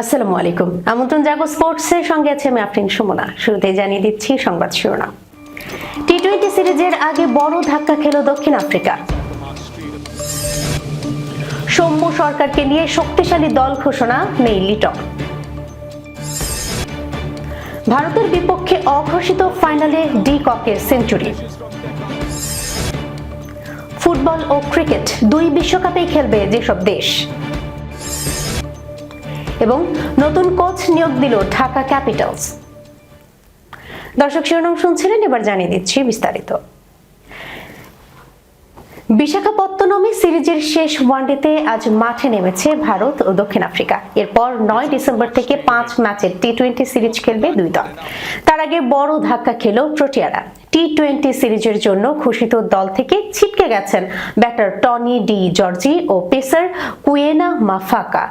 আসসালামু আলাইকুম। আমন্ত্রণ জাগো স্পোর্টসের সঙ্গে আছে আমি আফরিন সুমনা। শুরুতেই জানিয়ে দিচ্ছি সংবাদ শিরোনাম। টি টোয়েন্টি সিরিজের আগে বড় ধাক্কা খেল দক্ষিণ আফ্রিকা। সৌম্য সরকারকে নিয়ে শক্তিশালী দল ঘোষণা নেই লিটন। ভারতের বিপক্ষে অঘোষিত ফাইনালে ডি ককের সেঞ্চুরি। ফুটবল ও ক্রিকেট দুই বিশ্বকাপেই খেলবে যেসব দেশ। এবং নতুন কোচ নিয়োগ দিল ঢাকা ক্যাপিটালস। দর্শক শিরোনাম শুনছিলেন, এবার জানিয়ে দিচ্ছি বিস্তারিত। বিশাখাপত্তনমে সিরিজের শেষ ওয়ানডেতে আজ মাঠে নেমেছে ভারত ও দক্ষিণ আফ্রিকা। এরপর নয় ডিসেম্বর থেকে পাঁচ ম্যাচের টি টোয়েন্টি সিরিজ খেলবে দুই দল। তার আগে বড় ধাক্কা খেল প্রোটিয়ারা টি টোয়েন্টি সিরিজের জন্য ঘোষিত দল থেকে ছিটকে গেছেন ব্যাটার টনি ডি জর্জি ও পেসার কুয়েনা মাফাকা।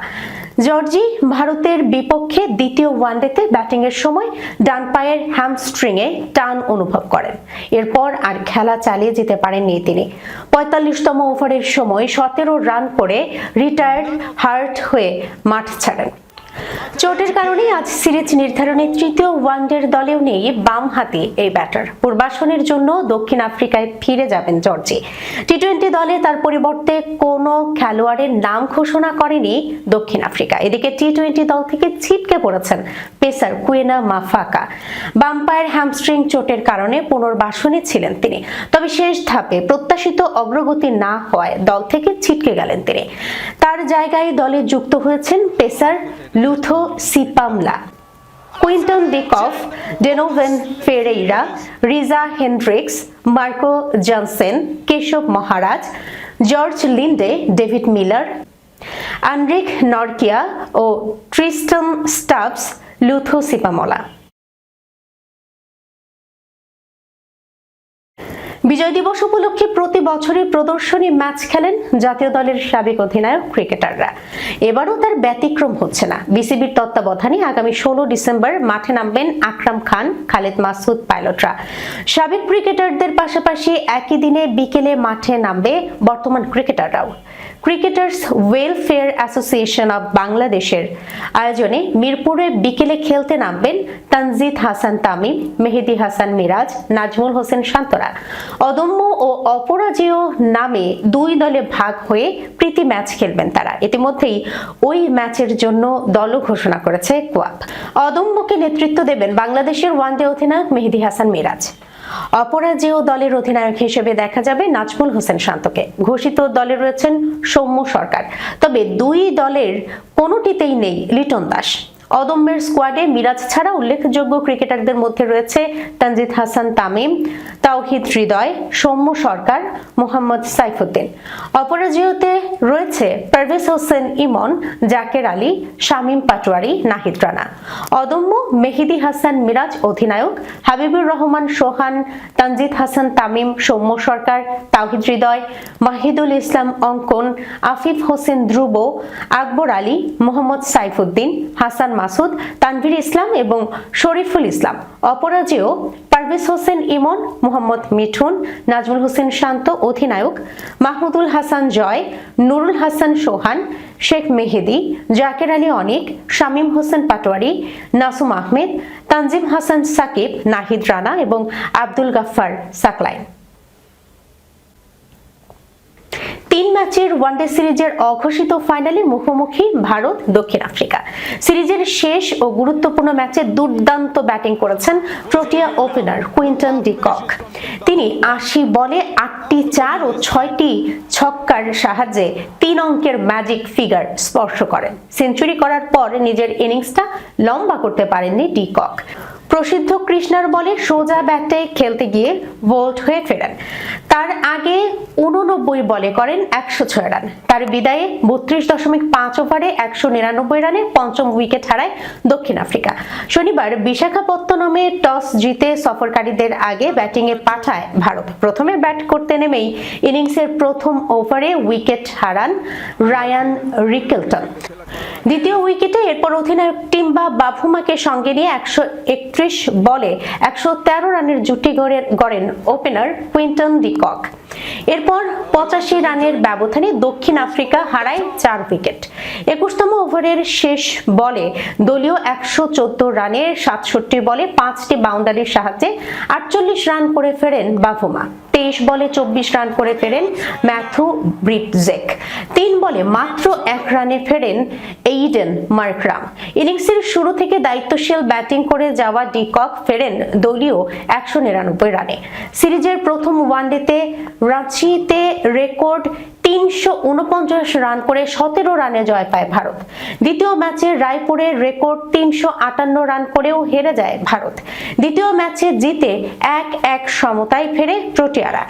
জর্জি ভারতের বিপক্ষে দ্বিতীয় ওয়ানডেতে ব্যাটিংয়ের সময় ডান পায়ের হ্যামস্ট্রিংয়ে টান অনুভব করেন। এরপর আর খেলা চালিয়ে যেতে পারেননি তিনি। পঁয়তাল্লিশতম ওভারের সময় সতেরো রান করে রিটায়ার্ড হার্ট হয়ে মাঠ ছাড়েন। চোটের কারণে আজ সিরিজ নির্ধারণে তৃতীয় ওয়ানডের দলেও নেই বাম হাতি এই ব্যাটার। পূর্বাসনের জন্য দক্ষিণ আফ্রিকায় ফিরে যাবেন জর্জি। টি টোয়েন্টি দলে তার পরিবর্তে কোনো খেলোয়াড়ের নাম ঘোষণা করেনি দক্ষিণ আফ্রিকা। এদিকে টি টোয়েন্টি দল থেকে ছিটকে পড়েছেন পেসার কুয়েনা মাফাকা। বাম্পায়ার হ্যামস্ট্রিং চোটের কারণে পুনর্বাসনে ছিলেন তিনি। তবে শেষ ধাপে প্রত্যাশিত অগ্রগতি না হওয়ায় দল থেকে ছিটকে গেলেন তিনি। তার জায়গায় দলে যুক্ত হয়েছেন pacer Lutho Sipamla Quinton de Kock Donovan Ferreira Reeza Hendricks Marco Jansen Keshav Maharaj George Linde David Miller Anrich Nortje ও Tristan Stubbs Lutho Sipamla Bijoy Dibosh উপলক্ষে প্রতি বছরই প্রদর্শনী ম্যাচ খেলেন জাতীয় দলের সাবেক অধিনায়ক ক্রিকেটাররা। এবারও তার ব্যতিক্রম হচ্ছে না। বিসিবির তত্ত্বাবধানে আগামী ষোলো ডিসেম্বর মাঠে নামবেন আকরাম খান, খালেদ মাসুদ পাইলটরা। সাবেক ক্রিকেটারদের পাশাপাশি একই দিনে বিকেলে মাঠে নামবে বর্তমান ক্রিকেটাররাও। ক্রিকেটার্স ওয়েলফেয়ার অ্যাসোসিয়েশন অব বাংলাদেশের আয়োজনে মিরপুরে বিকেলে খেলতে নামবেন তানজিদ হাসান তামিম, মেহেদি হাসান মিরাজ, নাজমুল হোসেন শান্তরা। অদম্য ও অপরাজেয় নামে দুই দলে ভাগ হয়ে প্রীতি ম্যাচ খেলবেন তারা। ইতিমধ্যেই ওই ম্যাচের জন্য দলও ঘোষণা করেছে কোয়াপ অদম্যকে নেতৃত্ব দেবেন বাংলাদেশের ওয়ানডে অধিনায়ক মেহেদি হাসান মিরাজ। অপরাজেয় দলের অধিনায়ক হিসেবে দেখা যাবে নাজমুল হোসেন শান্তকে। ঘোষিত দলে রয়েছেন সৌম্য সরকার। তবে দুই দলের কোনোটিতেই নেই লিটন দাস। অদম্যের স্কোয়াডে মিরাজ ছাড়া উল্লেখযোগ্য ক্রিকেটারদের মধ্যে রয়েছে তানজিদ হাসান, তামিম, তাওহিদ হৃদয়, সৌম্য সরকার, মোহাম্মদ সাইফুদ্দিন। অপরাজয়তে রয়েছে পারভেজ হোসেন ইমন, জাকের আলী, শামীম পাটোয়ারি, নাহিদ রানা। অদম্য মেহেদি হাসান মিরাজ অধিনায়ক, হাবিবুর রহমান সোহান, তানজিদ হাসান, তামিম, সৌম্য সরকার, তাওহিদ হৃদয়, মাহিদুল ইসলাম অঙ্কন, আফিফ হোসেন ধ্রুব, আকবর আলী, মোহাম্মদ সাইফুদ্দিন, হাসান মাসুদ, তানভীর ইসলাম এবং শরীফুল ইসলাম। অপরাজেয় পারভেজ হোসেন ইমন, মোহাম্মদ মিঠুন, নাজমুল হোসেন শান্ত, অধিনায়ক, মাহমুদুল হাসান জয়, নুরুল হাসান সোহান, শেখ মেহেদি, জাকের আলী অনিক, শামীম হোসেন পাটোয়ারি, নাসুম আহমেদ, তানজিম হাসান সাকিব, নাহিদ রানা এবং আব্দুল গাফফার সাকলাইন তিন ম্যাচের ওয়ানডে সিরিজের অঘোষিত ফাইনালে মুখোমুখি ভারত দক্ষিণ আফ্রিকা। সিরিজের শেষ ও গুরুত্বপূর্ণ ম্যাচে দুর্দান্ত ব্যাটিং করেছেন প্রোটিয়া ওপেনার কুইন্টন ডিকক তিনি আশি বলে আটটি চার ও ছয়টি ছক্কার সাহায্যে তিন অঙ্কের ম্যাজিক ফিগার স্পর্শ করেন। সেঞ্চুরি করার পর নিজের ইনিংসটা লম্বা করতে পারেননি ডিকক প্রসিদ্ধ কৃষ্ণার বলে সোজা ব্যাটে খেলতে গিয়ে বোল্ট হয়ে ফেরেন। তার আগে উননব্বই বলে করেন একশো ছয় রান। তার বিদায়ে বত্রিশ দশমিক পাঁচ ওভারে একশো নিরানব্বই রানে পঞ্চম উইকেট হারায় দক্ষিণ আফ্রিকা। শনিবার বিশাখাপত্তনমে টস জিতে সফরকারীদের আগে ব্যাটিংয়ে পাঠায় ভারত। প্রথমে ব্যাট করতে নেমেই ইনিংসের প্রথম ওভারে উইকেট হারান রায়ান রিকেলটন। দ্বিতীয় উইকেটে এরপর অধিনায়ক টিম্বা বাভুমাকে সঙ্গে নিয়ে একশো একত্রিশ বলে একশো তেরো রানের জুটি গড়ে- গড়েন ওপেনার কুইন্টন ডিকক এরপর পঁচাশি রানের ব্যবধানে দক্ষিণ আফ্রিকা হারায় চার উইকেট। একুশতম ওভারের শেষ বলে দলীয় একশো চোদ্দ রানের সাতষট্টি বলে পাঁচটি বাউন্ডারির সাহায্যে আটচল্লিশ রান করে ফেরেন বাভুমা তেইশ বলে চব্বিশ রান করে ফেরেন ম্যাথু ব্রিটজেক। তিন বলে মাত্র এক রানে ফেরেন এইডেন মার্করাম। ইনিংসের শুরু থেকে দায়িত্বশীল ব্যাটিং করে যাওয়া ডিকক ফেরেন দলীয় একশো নিরানব্বই রানে। সিরিজের প্রথম ওয়ানডেতে রাঁচিতে রেকর্ড তিনশো উনপঞ্চাশ রান করে সতেরো রানে জয় পায় ভারত। দ্বিতীয় ম্যাচে রায়পুরের রেকর্ড তিনশো আটান্ন রান করেও হেরে যায় ভারত। দ্বিতীয় ম্যাচে জিতে এক এক সমতায় ফেরে প্রোটিয়ারা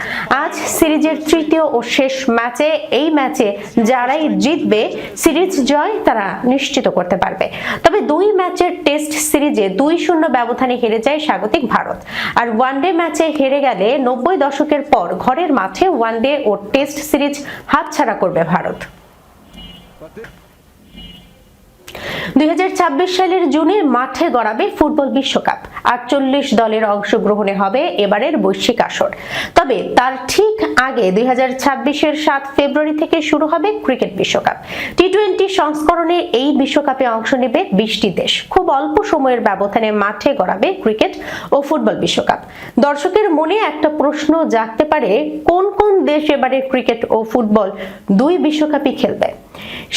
আজ সিরিজের তৃতীয় ও শেষ ম্যাচে এই ম্যাচে যারাই জিতবে, সিরিজ জয় তারা নিশ্চিত করতে পারবে। তবে দুই ম্যাচের টেস্ট সিরিজে দুই শূন্য ব্যবধানে হেরে যায় স্বাগতিক ভারত। আর ওয়ানডে ম্যাচে হেরে গেলে নব্বই দশকের পর ঘরের মাঠে ওয়ানডে ও টেস্ট সিরিজ হাতছাড়া করবে ভারত। দুই হাজার ছাব্বিশ সালের জুনে মাঠে গড়াবে ফুটবল বিশ্বকাপ। আটচল্লিশ দলের অংশগ্রহণে হবে এবারের বৈশ্বিক আসর। তবে তার ঠিক আগে দুই ছাব্বিশের সাত ফেব্রুয়ারি থেকে শুরু হবে ক্রিকেট বিশ্বকাপ। টি টোয়েন্টি সংস্করণে এই বিশ্বকাপে অংশ নেবে বিশটি দেশ। খুব অল্প সময়ের ব্যবধানে মাঠে গড়াবে ক্রিকেট ও ফুটবল বিশ্বকাপ। দর্শকের মনে একটা প্রশ্ন জাগতে পারে, কোন কোন দেশ এবারে ক্রিকেট ও ফুটবল দুই বিশ্বকাপই খেলবে?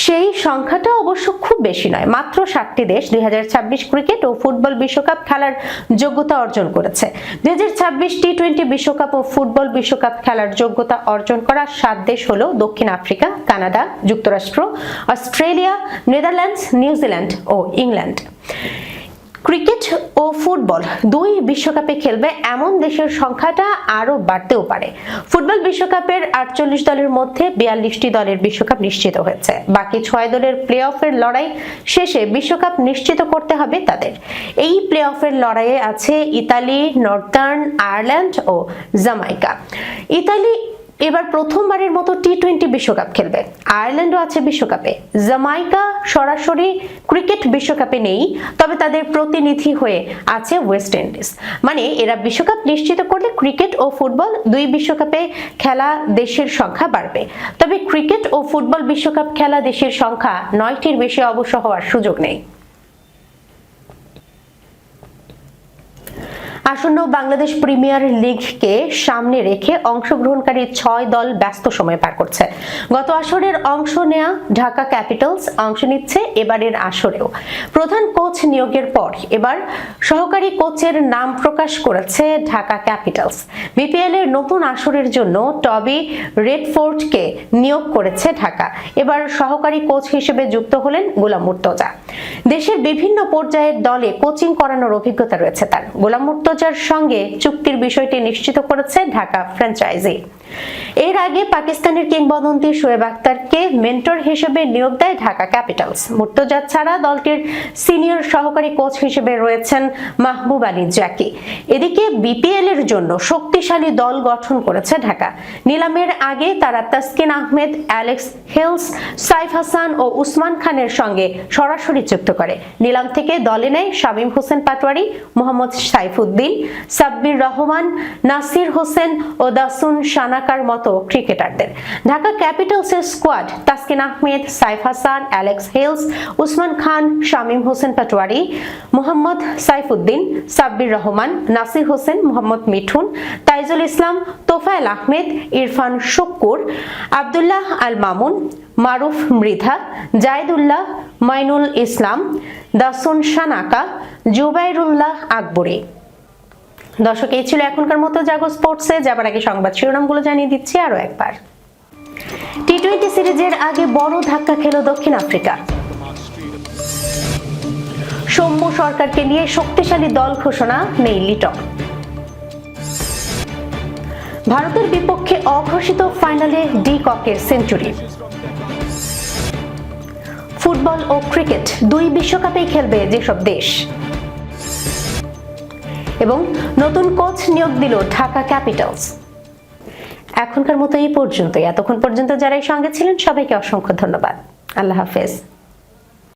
সেই সংখ্যাটা অবশ্য খুব বেশি নয়, মাত্র সাতটি দেশ দুই হাজার ছাব্বিশ ক্রিকেট ও ফুটবল বিশ্বকাপ খেলার যোগ্যতা অর্জন করেছে। দুই হাজার ছাব্বিশ টি টোয়েন্টি বিশ্বকাপ ও ফুটবল বিশ্বকাপ খেলার যোগ্যতা অর্জন করা সাত দেশ হল দক্ষিণ আফ্রিকা, কানাডা, যুক্তরাষ্ট্র, অস্ট্রেলিয়া, নেদারল্যান্ডস, নিউজিল্যান্ড ও ইংল্যান্ড। ক্রিকেট ও ফুটবল দুই বিশ্বকাপে খেলবে এমন দেশের সংখ্যাটা আরও বাড়তেও পারে। ফুটবল বিশ্বকাপের আটচল্লিশ দলের মধ্যে বিয়াল্লিশটি দলের বিশ্বকাপ নিশ্চিত হয়েছে। বাকি ছয় দলের প্লে অফের লড়াই শেষে বিশ্বকাপ নিশ্চিত করতে হবে তাদের। এই প্লে অফের লড়াইয়ে আছে ইতালি, নর্দার্ন আয়ারল্যান্ড ও জামাইকা। ইতালি এবার প্রথমবারের মতো টি টোয়েন্টি বিশ্বকাপ খেলবে। আয়ারল্যান্ডও আছে বিশ্বকাপে। জামাইকা সরাসরি ক্রিকেট বিশ্বকাপে নেই, তবে তাদের প্রতিনিধি হয়ে আছে ওয়েস্ট ইন্ডিজ মানে এরা বিশ্বকাপ নিশ্চিত করলে ক্রিকেট ও ফুটবল দুই বিশ্বকাপে খেলা দেশের সংখ্যা বাড়বে। তবে ক্রিকেট ও ফুটবল বিশ্বকাপ খেলা দেশের সংখ্যা নয়টির বেশি অবশ্য হওয়ার সুযোগ নেই। আসন্ন বাংলাদেশ প্রিমিয়ার লিগকে সামনে রেখে অংশগ্রহণকারী ছয় দল ব্যস্ত সময় পার করছে। গত আসরের অংশ নেয়া ঢাকা ক্যাপিটালস অংশ নিচ্ছে এবারের আসরেও। প্রধান কোচ নিয়োগের পর এবার সহকারী কোচের নাম প্রকাশ করেছে ঢাকা ক্যাপিটালস। বিপিএল এর নতুন আসরের জন্য টবি রেডফোর্ডকে নিয়োগ করেছে ঢাকা। এবার সহকারী কোচ হিসেবে যুক্ত হলেন গোলাম মুর্তজা। দেশের বিভিন্ন পর্যায়ের দলে কোচিং করানোর অভিজ্ঞতা রয়েছে তার। গোলাম মুর্তজার সঙ্গে চুক্তির বিষয়টি নিশ্চিত করেছে ঢাকা ফ্র্যাঞ্চাইজি। এর আগে পাকিস্তানের কিংবদন্তি শোয়েব আক্তারকে মেন্টর হিসেবে নিয়োগ দেয় ঢাকা ক্যাপিটালস। মুর্তজা ছাড়া দলটির সিনিয়র সহকারী কোচ হিসেবে রয়েছেন মাহবুব আলী জ্যাকি এদিকে বিপিএল এর জন্য শক্তিশালী দল গঠন করেছে ঢাকা। নিলামের আগে তারা তাসকিন আহমেদ, অ্যালেক্স হেলস, সাইফ হাসান ও উসমান খানের সঙ্গে সরাসরি যুক্ত করে। নিলাম থেকে দলে নেয় শামীম হোসেন পাটোয়ারি, মোহাম্মদ সাইফুদ্দিন সাব্বির রহমান, নাসির হোসেন ও দাসুন সানাকার মতো ক্রিকেটারদের। Dhaka ক্যাপিটালসের squad, Taskin Ahmed, Saif Hasan, Alex Hales, Usman Khan, Shamim Hossain Patwari, Mohammad Saifuddin, Sabbir Rahman, Nasir Hossain, Mohammad Mithun, Taijul Islam, Tofael Ahmed, Irfan Sukkur, Abdullah Al Mamun, Maruf Mridha, Zayedullah Mainul Islam, Dasun Shanaka Zubairullah Akbari. দর্শক, এই ছিল এখনকার মতো জাগো স্পোর্টসে। যাবার আগে সংবাদ শিরোনামগুলো জানিয়ে দিচ্ছি আরও একবার। টি টোয়েন্টি সিরিজের আগে বড় ধাক্কা খেল দক্ষিণ আফ্রিকা। সৌম্য সরকারকে নিয়ে শক্তিশালী দল ঘোষণা নেই লিটন। ভারতের বিপক্ষে অঘোষিত ফাইনালে ডি ককের সেঞ্চুরি। ফুটবল ও ক্রিকেট দুই বিশ্বকাপেই খেলবে যেসব দেশ। এবং নতুন কোচ নিয়োগ দিল ঢাকা ক্যাপিটালস। এখনকার মতো এই পর্যন্তই। এতক্ষণ পর্যন্ত যারা এই সঙ্গে ছিলেন, সবাইকে অসংখ্য ধন্যবাদ। আল্লাহ হাফেজ।